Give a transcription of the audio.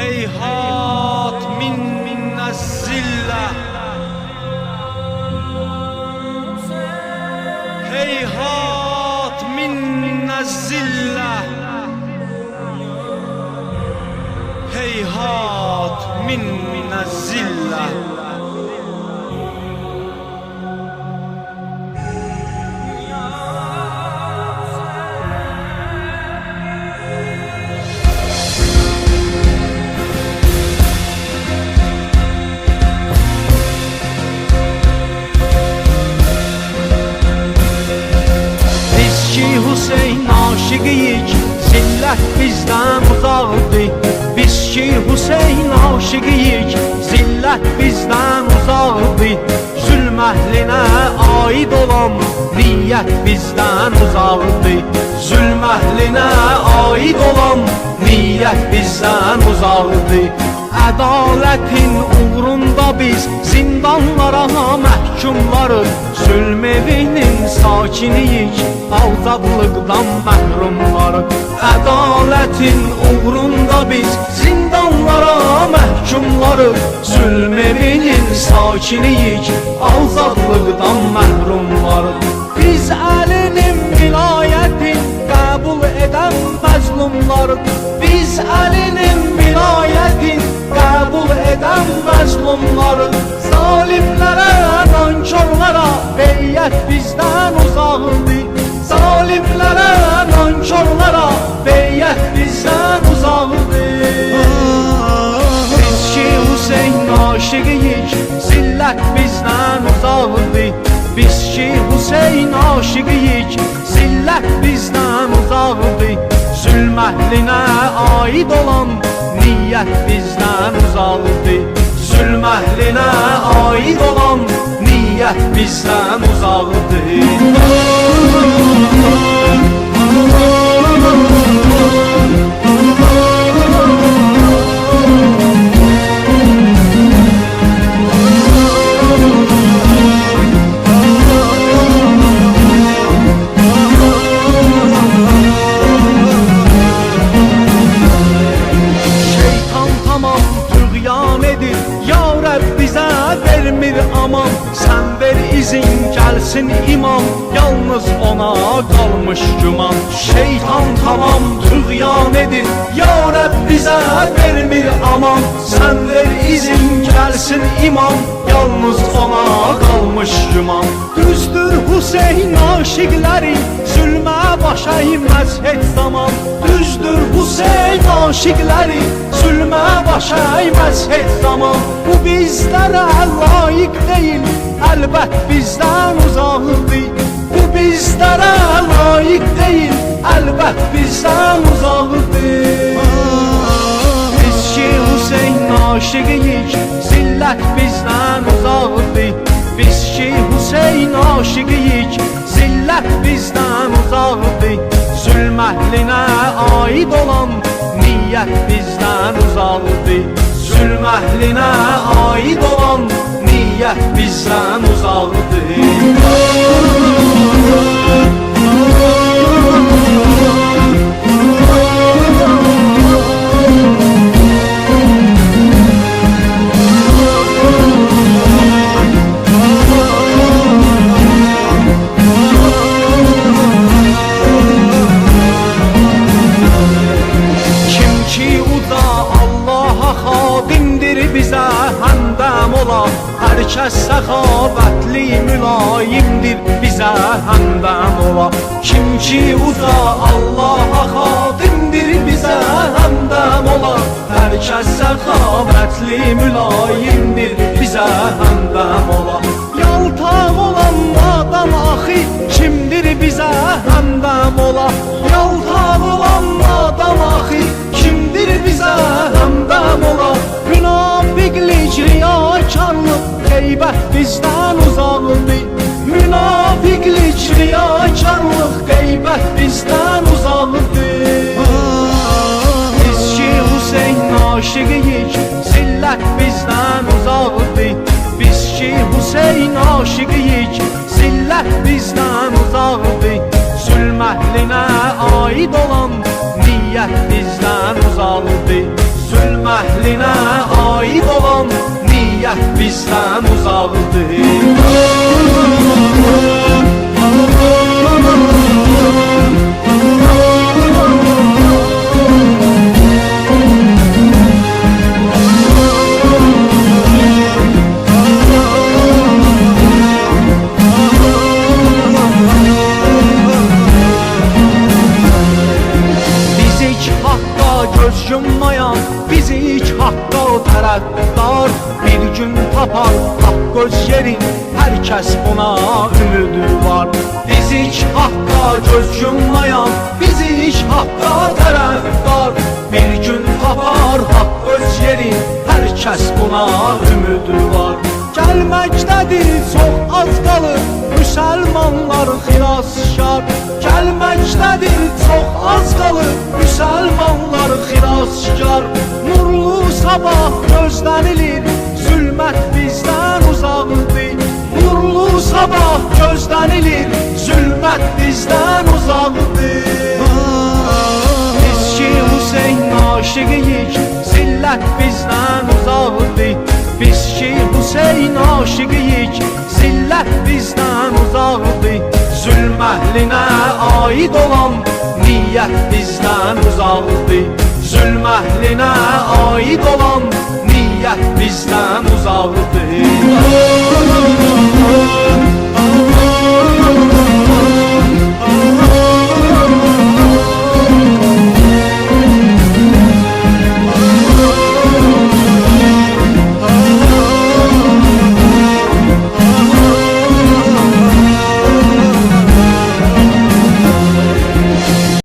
Heyhat min zille Heyhat min zille Heyhat min zille Zillət bizdən uzaqdır Biz ki Hüseyin aşıqıyıq Zillət bizdən uzaqdır Zülm əhlinə aid olan Niyyət bizdən uzaqdır Zülm əhlinə aid olan Niyyət bizdən uzaqdır Ədalətin uğrunda biz zindanlara məhkumlarıq Zülm evinin sakiniyik, azadlıqdan məhrumlarıq Ədalətin uğrunda biz zindanlara məhkumlarıq Zülm evinin sakiniyik, azadlıqdan məhrumlarıq Biz əlinin vilayətin qəbul edən məzlumlarıq Biz əlinin qəbul edən məzlumlarıq Zalimlərə, nankörlərə beyyət bizdən uzaqdır Zalimlərə, nankörlərə beyyət bizdən uzaqdır Biz ki Hüseyin aşıqıyıq, zillət bizdən uzaqdır Biz ki Hüseyin aşıqıyıq, zillət bizdən uzaqdır Zülm əhlinə aid olan niyyət bizdən uzaqdır Zülm əhlinə aid olan niyyət bizdən uzaqdır vermir aman Sen ver izin gelsin imam. Yalnız ona kalmış güman Şeytan tamam tüğyan edir Ya Rab bize vermir aman. Sen ver izin gelsin imam. Yalnız ona kalmış güman Düzdür Hüseyin aşıkları Zulme başa inmez hiç zaman. Düzdür Hüseyin aşıkları Zulme başa inmez hiç zaman. Bu bizlere layık değil Elbet bizden uzaqdır Bu bizlere layık değil Elbet bizden uzaqdır Biz ki Hüseyin aşıqıyıq Zillət bizdən uzaqdır Biz ki Hüseyin aşıqıyıq Zillət bizdən uzaqdır Zülm əhlinə aid olan Niyyət bizdən uzaqdır Zülm əhlinə aid olan Niyyət bizdən Kim Kəs səxavətli mülayimdir bizə həmdəm ola. Kim ki uda Allaha xadimdir bizə həmdəm ola. Hər kəs səxavətli mülayimdir bizə həmdəm qeybət bizdən uzaqdır Münafiqlik, riyakarlıq, qeybət bizdən uzaqdır Biz ki Hüseyin aşıqıyıq, zillət bizdən uzaqdır Biz ki Hüseyin aşıqıyıq, zillət bizdən uzaqdır Zülm əhlinə aid olan niyyət bizdən uzaqdır Biz ilk haqqa göz yummayan Biz Bir gün tapar Hər kəs buna ümidi var. Biz ilk haqqa göz yummayan Biz ilk haqqa tərəddar Bir gün tapar haqq öz yerin Hər kəs buna ümidi var. Gəlməkdədir çox az qalır Müsəlmanlar xilaskar Gəlməkdədir çox az qalır Müsəlmanlar xilaskar Nurlu sabah gözlənilir Zülmət bizdən sabah gözlənilir Zülmət bizdən uzaqdır Biz ki Hüseyn aşıqıyıq Zillət bizdən uzaqdır Biz ki Hüseyn aşıqıyıq Zillət bizdən uzaqdır Zülm əhlinə aid olan Niyyət bizdən uzaqdır Zülm əhlinə aid olan Niyyət bizdən uzaqdır